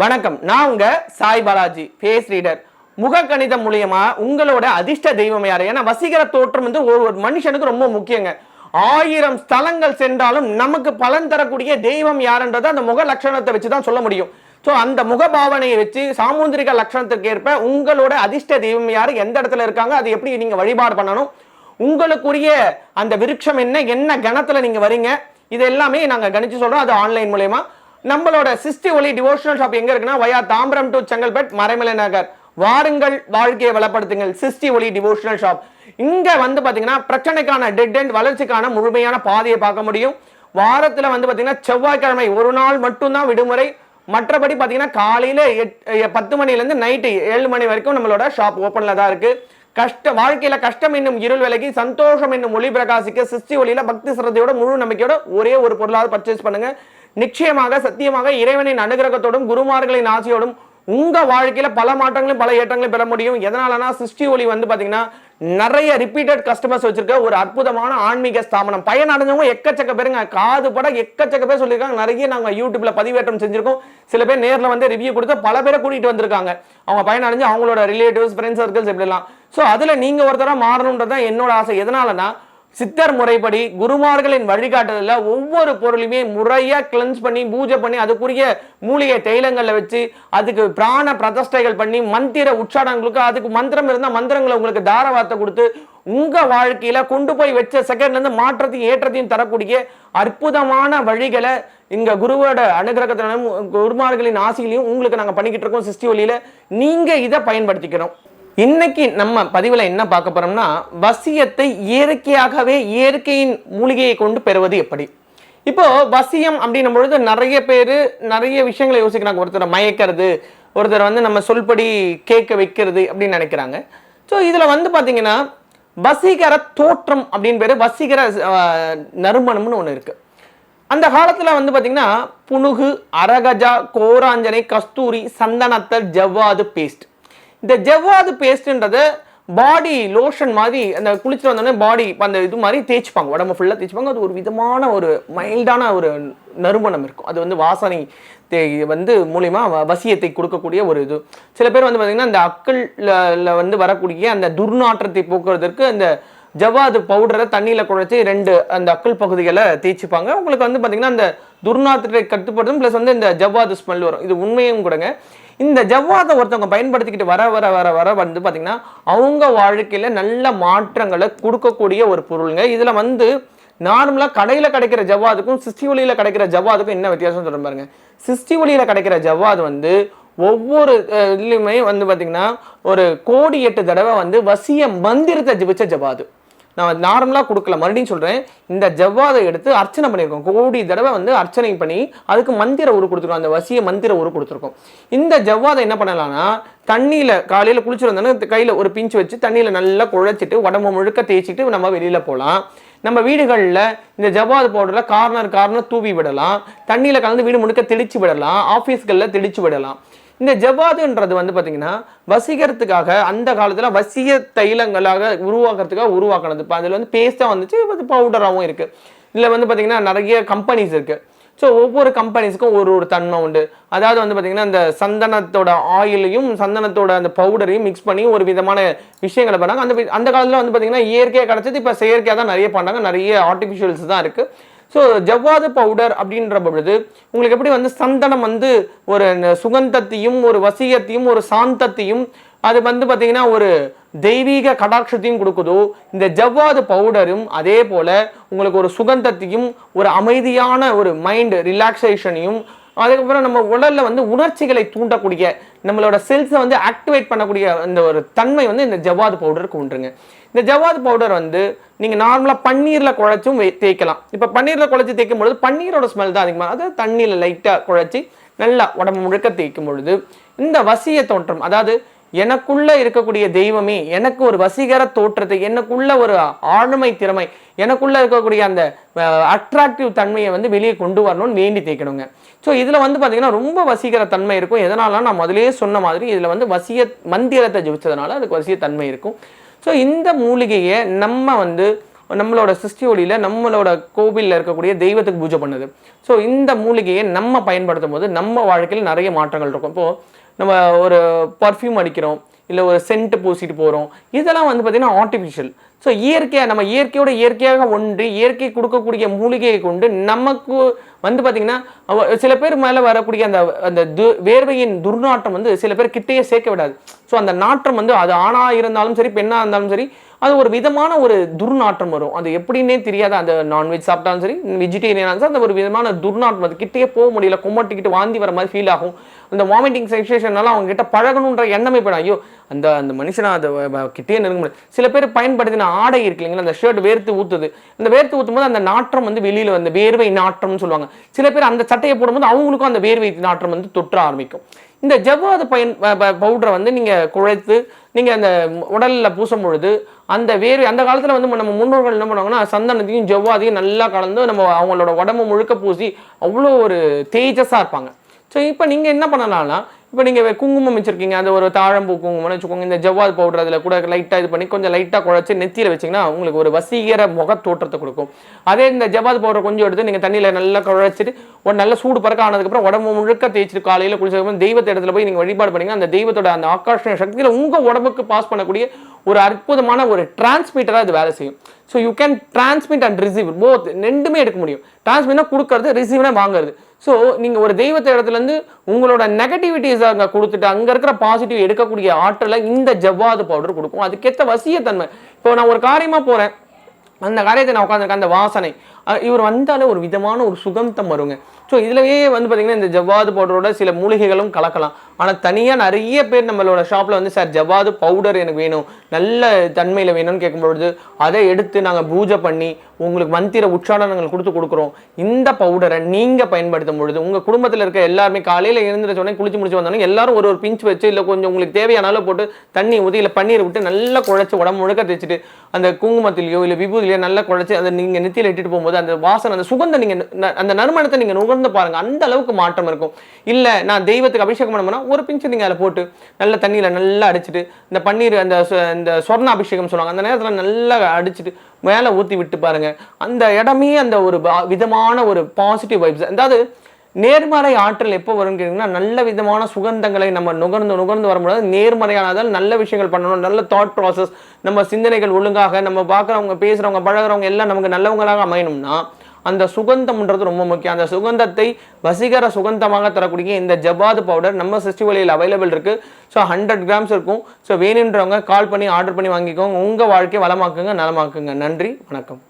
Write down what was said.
வணக்கம். நான் உங்க சாய் பாலாஜி ஃபேஸ் ரீடர். முக கணிதம் மூலியமா உங்களோட அதிர்ஷ்ட தெய்வம் யாரு? ஏன்னா வசீகர தோற்றம் வந்து ஒரு ஒரு மனுஷனுக்கு ரொம்ப முக்கியங்க. ஆயிரம் ஸ்தலங்கள் சென்றாலும் நமக்கு பலன் தரக்கூடிய தெய்வம் யாருன்றதை அந்த முக லட்சணத்தை வச்சு தான் சொல்ல முடியும். ஸோ அந்த முக பாவனையை வச்சு சாமுந்திரிக லட்சணத்துக்கு ஏற்ப உங்களோட அதிர்ஷ்ட தெய்வம் யார்? எந்த இடத்துல இருக்காங்க? அது எப்படி நீங்கள் வழிபாடு பண்ணணும்? உங்களுக்குரிய அந்த விருட்சம் என்ன? என்ன கணத்தில் நீங்கள் வரீங்க? இது எல்லாமே நாங்கள் கணிச்சு சொல்கிறோம் அது ஆன்லைன் மூலயமா. நம்மளோட சிஸ்டி ஒலி டிவோஷனல் ஷாப் எங்க இருக்குன்னா வயா தாம்பரம் டு செங்கல்பட் மறைமலை நகர். வாருங்கள் வாழ்க்கையை வளப்படுத்துங்கள். சிஸ்டி ஒலி டிவோஷனல் ஷாப் இங்க வந்து பாத்தீங்கன்னா பிரச்சனைக்கான டெட் அண்ட் வளர்ச்சிக்கான முழுமையான பாதையை பார்க்க முடியும். வாரத்துல வந்து பாத்தீங்கன்னா செவ்வாய்க்கிழமை ஒரு நாள் மட்டும்தான் விடுமுறை. மற்றபடி பாத்தீங்கன்னா காலையில எட்- பத்து மணிலேருந்து நைட்டு ஏழு மணி வரைக்கும் நம்மளோட ஷாப் ஓப்பன்ல தான் இருக்கு. கஷ்ட வாழ்க்கையில கஷ்டம் என்னும் இருள் விலகி சந்தோஷம் என்னும் ஒளி பிரகாசிக்க சிஸ்டி ஒளியில பக்தி சிரத்தையோட முழு நம்பிக்கையோட ஒரே ஒரு பொருளாவது பர்ச்சேஸ் பண்ணுங்க. நிச்சயமாக சத்தியமாக இறைவனின் அனுகிரகத்தோடும் குருமார்களின் ஆசையோடும் உங்க வாழ்க்கையில பல மாற்றங்களும் பல ஏற்றங்களும் பெற முடியும். எதனாலனா சிஸ்டி ஒளி வந்து பாத்தீங்கன்னா நிறைய ரிப்பீட்டட் கஸ்டமர்ஸ் வச்சிருக்க ஒரு அற்புதமான ஆன்மீக ஸ்தாபனம். பயன் அடைஞ்சவங்க எக்கச்சக்க பேருங்க. காது பட எக்கச்சக்க பேர் சொல்லியிருக்காங்க. நிறைய நாங்க யூடியூப்ல பதிவேற்றம் செஞ்சிருக்கோம். சில பேர் நேர்ல வந்து ரிவ்யூ கொடுத்து பல பேரை கூட்டிட்டு வந்திருக்காங்க. அவங்க பயன் அடைஞ்சு அவங்களோட ரிலேட்டிவ்ஸ் ஃப்ரெண்ட்ஸ் சர்க்கிள்ஸ் இப்படிலாம். ஸோ அதுல நீங்க ஒருத்தராக மாறணுன்றது தான் என்னோட ஆசை. எதனாலனா சித்தர் முறைப்படி குருமார்களின் வழிகாட்டுதலில் ஒவ்வொரு பொருளையுமே முறையாக கிளென்ஸ் பண்ணி பூஜை பண்ணி அதுக்குரிய மூலிகை தைலங்களில் வச்சு அதுக்கு பிராண பிரதஷ்டைகள் பண்ணி மந்திர உச்சாடங்களுக்கு அதுக்கு மந்திரம் இருந்தால் மந்திரங்களை உங்களுக்கு தாரவார்த்தை கொடுத்து உங்கள் வாழ்க்கையில் கொண்டு போய் வச்ச செகண்ட்லேருந்து மாற்றத்தையும் ஏற்றத்தையும் தரக்கூடிய அற்புதமான வழிகளை இங்கே குருவோட அனுகிரகத்திலும் குருமார்களின் ஆசையிலையும் உங்களுக்கு நாங்கள் பண்ணிக்கிட்டு இருக்கோம் சிஸ்டி வழியில. நீங்கள் இதை பயன்படுத்திக்கிறோம் இன்னைக்கு நம்ம பதிவில் என்ன பார்க்க போறோம்னா வசியத்தை இயற்கையாகவே இயற்கையின் மூலிகையை கொண்டு பெறுவது எப்படி? இப்போ வசியம் அப்படின்னும் பொழுது நிறைய பேர் நிறைய விஷயங்களை யோசிக்கிறாங்க. ஒருத்தரை மயக்கிறது ஒருத்தர் வந்து நம்ம சொல்படி கேட்க வைக்கிறது அப்படின்னு நினைக்கிறாங்க. ஸோ இதில் வந்து பார்த்தீங்கன்னா வசீகர தோற்றம் அப்படின்னு பேர் வசீகர நறுமணம்னு ஒன்று இருக்குது அந்த காலத்தில் வந்து பார்த்திங்கன்னா புனுகு அரகஜா கோராஞ்சனை கஸ்தூரி சந்தனத்தல் ஜவ்வாது பேஸ்ட். இந்த ஜவ்வாது பேஸ்ட்ன்றது பாடி லோஷன் மாதிரி அந்த குளிச்சுட்டு வந்தோடனே பாடி அந்த இது மாதிரி தேய்ச்சிப்பாங்க. உடம்பு ஃபுல்லாக தேய்ச்சிப்பாங்க. அது ஒரு விதமான ஒரு மைல்டான ஒரு நறுமணம் இருக்கும். அது வந்து வாசனை தே- வந்து மூலிமா வ- வசியத்தை கொடுக்கக்கூடிய ஒரு இது. சில பேர் வந்து பார்த்திங்கன்னா அந்த அக்கல்ல வந்து வரக்கூடிய அந்த துர்நாற்றத்தை போக்குறதற்கு அந்த ஜவ்வாது பவுடரை தண்ணியில் குழைச்சி ரெண்டு அந்த அக்கல் பகுதிகளை தேய்ச்சிப்பாங்க. உங்களுக்கு வந்து பார்த்தீங்கன்னா அந்த துர்நாற்றத்தை கட்டுப்படுத்தும் ப்ளஸ் வந்து இந்த ஜவ்வாது ஸ்மெல் வரும். இது உண்மையும் கூடங்க. இந்த ஜவ்வாதை ஒருத்தவங்க பயன்படுத்திக்கிட்டு வர வர வர வர வந்து பார்த்தீங்கன்னா அவங்க வாழ்க்கையில் நல்ல மாற்றங்களை கொடுக்கக்கூடிய ஒரு பொருளுங்க. இதில் வந்து நார்மலாக கடையில் கிடைக்கிற ஜவ்வாதுக்கும் சிஸ்டி ஒளியில் கிடைக்கிற ஜவ்வாதுக்கும் என்ன வித்தியாசம் சொல்ல பாருங்க. சிஸ்டி ஒளியில் கிடைக்கிற ஜவ்வாது வந்து ஒவ்வொரு இதுலேயுமே இதுலையுமே வந்து பார்த்தீங்கன்னா ஒரு கோடி எட்டு தடவை வந்து வசிய மந்திரத்தை ஜபிச்ச ஜவ்வாது. நான் நார்மலாக கொடுக்கல. மறுபடியும் சொல்கிறேன் இந்த ஜவ்வாதை எடுத்து அர்ச்சனை பண்ணியிருக்கோம். கோடி தடவை வந்து அர்ச்சனை பண்ணி அதுக்கு மந்திர உரு கொடுத்துருக்கோம். அந்த வசிய மந்திர உரு கொடுத்துருக்கோம். இந்த ஜவ்வாதை என்ன பண்ணலாம்னா தண்ணியில் காலையில் குளிச்சுருந்தோன்னா கையில் ஒரு பிஞ்சு வச்சு தண்ணியில் நல்லா குழைச்சிட்டு உடம்பு முழுக்க தேய்ச்சிட்டு நம்ம வெளியில் போகலாம். நம்ம வீடுகளில் இந்த ஜவ்வாது பவுடரில் கார்னர் கார்னர் தூவி விடலாம். தண்ணியில் கலந்து வீடு முழுக்க தெளிச்சு விடலாம். ஆஃபீஸ்களில் தெளிச்சு விடலாம். இந்த ஜவ்வாதுன்றது வந்து பார்த்தீங்கன்னா வசீகரத்துக்காக அந்த காலத்தில் வசிய தைலங்களாக உருவாக்குறதுக்காக உருவாக்கினது. இப்போ அதில் வந்து பேஸ்ட்டாக வந்துச்சு இப்போ பவுடராகவும் இருக்குது இதில் வந்து பார்த்தீங்கன்னா நிறைய கம்பெனிஸ் இருக்குது ஸோ ஒவ்வொரு கம்பெனிஸ்க்கும் ஒரு ஒரு தன்மை உண்டு. அதாவது வந்து பார்த்தீங்கன்னா இந்த சந்தனத்தோட ஆயிலையும் சந்தனத்தோட அந்த பவுடரையும் மிக்ஸ் பண்ணி ஒரு விதமான விஷயங்களை பண்ணாங்க. அந்த அந்த காலத்தில் வந்து பார்த்தீங்கன்னா இயற்கையாக கிடச்சது இப்போ செயற்கையாக தான் நிறைய பண்ணாங்க. நிறைய ஆர்டிஃபிஷியல்ஸ் தான் இருக்குது ஸோ ஜவ்வாது பவுடர் அப்படின்ற பொழுது உங்களுக்கு எப்படி வந்து சந்தனம் வந்து ஒரு சுகந்தத்தையும் ஒரு வசியத்தையும் ஒரு சாந்தத்தையும் அது வந்து பார்த்தீங்கன்னா ஒரு தெய்வீக கடாட்சத்தையும் கொடுக்குதோ இந்த ஜவ்வாது பவுடரும் அதே போல் உங்களுக்கு ஒரு சுகந்தத்தையும் ஒரு அமைதியான ஒரு மைண்ட் ரிலாக்ஸேஷனையும் அதுக்கப்புறம் நம்ம உடலில் வந்து உணர்ச்சிகளை தூண்டக்கூடிய நம்மளோட செல்ஸை வந்து ஆக்டிவேட் பண்ணக்கூடிய அந்த ஒரு தன்மை வந்து இந்த ஜவ்வாது பவுடருக்கு உண்டுங்க. இந்த ஜவ்வாது பவுடர் வந்து நீங்கள் நார்மலாக பன்னீரில் குழச்சும் வே- தேய்க்கலாம். இப்போ பன்னீரில் குழச்சி தேய்க்கும் பொழுது பன்னீரோட ஸ்மெல் தான் அதிகமாக அதாவது தண்ணியில் லைட்டாக குழச்சி நல்லா உடம்பு முழுக்க தேய்க்கும் பொழுது இந்த வசிய தோற்றம் அதாவது எனக்குள்ளே இருக்கக்கூடிய தெய்வமே எனக்கு ஒரு வசீகர தோற்றத்தை எனக்குள்ள ஒரு ஆளுமை திறமை எனக்குள்ளே இருக்கக்கூடிய அந்த அட்ராக்டிவ் தன்மையை வந்து வெளியே கொண்டு வரணும்னு வேண்டி தேய்க்கணுங்க. ஸோ இதில் வந்து பார்த்தீங்கன்னா ரொம்ப வசீகர தன்மை இருக்கும். எதனால நான் முதலே சொன்ன மாதிரி இதில் வந்து வசிய மந்திரத்தை ஜபிச்சதுனால அதுக்கு வசிய தன்மை இருக்கும். ஸோ இந்த மூலிகையை நம்ம வந்து நம்மளோட சிருஷ்டி ஒளியில் நம்மளோட கோவிலில் இருக்கக்கூடிய தெய்வத்துக்கு பூஜை பண்ணுது. ஸோ இந்த மூலிகையை நம்ம பயன்படுத்தும் போது நம்ம வாழ்க்கையில் நிறைய மாற்றங்கள் இருக்கும். இப்போது நம்ம ஒரு பர்ஃப்யூம் அடிக்கிறோம் இல்லை ஒரு சென்ட் பூசிட்டு போகிறோம் இதெல்லாம் வந்து பார்த்திங்கன்னா ஆர்டிஃபிஷியல் ஸோ இயற்கையாக நம்ம இயற்கையோட இயற்கையாக ஒன்று இயற்கை கொடுக்கக்கூடிய மூலிகையை கொண்டு நமக்கு வந்து பார்த்திங்கன்னா சில பேர் மேலே வரக்கூடிய அந்த அந்த து வேர்வையின் துர்நாற்றம் வந்து சில பேர் கிட்டேயே சேர்க்க விடாது. ஸோ அந்த நாற்றம் வந்து அது ஆணாக இருந்தாலும் சரி பெண்ணாக இருந்தாலும் சரி அது ஒரு விதமான ஒரு துர்நாற்றம் வரும். அது எப்படின்னே தெரியாத அந்த நான்வெஜ் சாப்பிட்டாலும் சரி வெஜிடேரியனாலும் சரி அந்த ஒரு விதமான துர்நாற்றம் அது கிட்டேயே போக முடியல கும்மட்டிக்கிட்டு வாந்தி வர மாதிரி ஃபீல் ஆகும். அந்த வாமிட்டிங் சென்சேஷனால அவங்க கிட்ட பழகணுன்ற எண்ணமே போயிடும். ஐயோ அந்த அந்த மனுஷனா அதை கிட்டேயே கிட்டே நெருங்க முடியாது சில பேர் பயன்படுத்தின ஆடை இருக்கு இல்லைங்களா? அந்த ஷர்ட் வேர்த்து ஊத்துது. அந்த வேர்த்து ஊத்தும் போது அந்த நாற்றம் வந்து வெளியில வந்து வேர்வை நாற்றம்னு சொல்லுவாங்க. சில பேர் அந்த சட்டையை போடும்போது அவங்களுக்கும் அந்த வேர்வை நாற்றம் வந்து தொற்ற ஆரம்பிக்கும். இந்த ஜவ்வாது பயன் பவுடரை வந்து நீங்கள் குழைத்து நீங்கள் அந்த உடலில் பூசும் பொழுது அந்த வேர்வை அந்த காலத்தில் வந்து நம்ம முன்னோர்கள் என்ன பண்ணுவாங்கன்னா சந்தனத்தையும் ஜவ்வாதையும் நல்லா கலந்து நம்ம அவங்களோட உடம்பு முழுக்க பூசி அவ்வளோ ஒரு தேஜஸாக இருப்பாங்க. ஸோ இப்போ நீங்கள் என்ன பண்ணலாம்னா இப்போ நீங்கள் குங்குமம் வச்சுருக்கீங்க அந்த ஒரு தாழம்பூ குங்குமம்னு வச்சுக்கோங்க இந்த ஜவ்வாது பவுடர் அதில் கூட லைட்டாக இது பண்ணி கொஞ்சம் லைட்டாக குழச்சி நெத்தியில் வச்சிங்கன்னா உங்களுக்கு ஒரு வசீகர முக தோற்றத்தை கொடுக்கும். அதே இந்த ஜவ்வாது பவுடர் கொஞ்சம் எடுத்து நீங்கள் தண்ணியில் நல்லா குழச்சிட்டு ஒரு நல்ல சூடு பறக்க ஆனதுக்கப்புறம் உடம்பு முழுக்க தேய்ச்சிட்டு காலையில் குளிச்சதுக்கப்புறம் தெய்வத்தை இடத்துல போய் நீங்கள் வழிபாடு பண்ணிங்க அந்த தெய்வத்தோட அந்த ஆக்கர்ஷண சக்தியில் உங்கள் உடம்புக்கு பாஸ் பண்ணக்கூடிய ஒரு அற்புதமான ஒரு டிரான்ஸ்மீட்டராக இது வேலை செய்யும். So you can transmit and receive both ரெண்டுமே எடுக்க முடியும். டிரான்ஸ்மிட்னா கொடுக்கறது ரிசீவ்னா வாங்குறது. ஸோ நீங்கள் ஒரு தெய்வத்தை இடத்துலேருந்து உங்களோட நெகட்டிவிட்டிஸ் அங்கே கொடுத்துட்டு அங்கே இருக்கிற பாசிட்டிவ் எடுக்கக்கூடிய ஆற்றலை இந்த ஜவ்வாது பவுடர் கொடுக்கும். அதுக்கேற்ற வசியத்தன்மை. இப்போ நான் ஒரு காரியமாக போகிறேன் அந்த காரியத்தை நான் உட்காந்துருக்கேன் அந்த வாசனை. இவர் வந்தாலே ஒரு விதமான ஒரு சுகந்தம் வருங்க. ஸோ இதுலயே வந்து பார்த்திங்கன்னா இந்த ஜவ்வாது பவுடரோட சில மூலிகைகளும் கலக்கலாம். ஆனால் தனியாக நிறைய பேர் நம்மளோட ஷாப்பில் வந்து சார் ஜவ்வாது பவுடர் எனக்கு வேணும். நல்ல தன்மையில் வேணும்னு கேட்கும்பொழுது அதை எடுத்து நாங்கள் பூஜை பண்ணி உங்களுக்கு மந்திர உச்சாரணங்கள் கொடுத்து கொடுக்குறோம். இந்த பவுடரை நீங்கள் பயன்படுத்தும் பொழுது உங்கள் குடும்பத்தில் இருக்க எல்லாருமே காலையில் இருந்துச்சோடனே உடனே குளிச்சு முடிச்சு வந்தோடனே எல்லாரும் ஒரு ஒரு பிஞ்ச் வச்சு இல்லை கொஞ்சம் உங்களுக்கு தேவையான அளவு போட்டு தண்ணி ஊற்றி இல்லை பன்னீர் விட்டு நல்லா குழைச்சி உடம்பு முழுக்க தேய்ச்சிட்டு அந்த குங்குமத்திலையோ இல்லை விபூதிலையோ நல்லா குழச்சி அதை நீங்கள் நெத்தியில் இட்டுட்டு போகும்போது அந்த வாசனை அந்த சுகந்தம் நீங்கள் அந்த நறுமணத்தை நீங்கள் நுகர்ந்து பாருங்கள் அந்த அளவுக்கு மாற்றம் இருக்கும். இல்லை நான் தெய்வத்துக்கு அபிஷேகம் பண்ணணும்னா ஒரு பிஞ்சு நீங்கள் அதில் போட்டு நல்ல தண்ணியில் நல்லா அடிச்சிட்டு இந்த பன்னீர் அந்த இந்த சொர்ண அபிஷேகம் சொல்லுவாங்க அந்த நேரத்தில் நல்லா அடிச்சிட்டு மேலே ஊற்றி விட்டு பாருங்கள் அந்த இடமே அந்த ஒரு விதமான ஒரு பாசிட்டிவ் வைப்ஸ் அதாவது நேர்மறை ஆற்றல் எப்போ வரும்னு கேட்டிங்கன்னா நல்ல விதமான சுகந்தங்களை நம்ம நுகர்ந்து நுகர்ந்து வரும்போது நேர்மறையானதால் நல்ல விஷயங்கள் பண்ணணும். நல்ல தாட் ப்ராசஸ் நம்ம சிந்தனைகள் ஒழுங்காக நம்ம பார்க்குறவங்க பேசுகிறவங்க பழகுறவங்க எல்லாம் நமக்கு நல்லவங்களாக அமையணும்னா அந்த சுகந்தம்ன்றது ரொம்ப முக்கியம். அந்த சுகந்தத்தை வசீகர சுகந்தமாக தரக்கூடிய இந்த ஜபாது பவுடர் நம்ம ஃபெஸ்டிவலில் அவைலபிள் இருக்குது ஸோ ஹண்ட்ரட் கிராம்ஸ் இருக்கும். ஸோ வேணுன்றவங்க கால் பண்ணி ஆர்டர் பண்ணி வாங்கிக்கோங்க. உங்கள் வாழ்க்கையை வளமாக்குங்க நலமாக்குங்க. நன்றி வணக்கம்.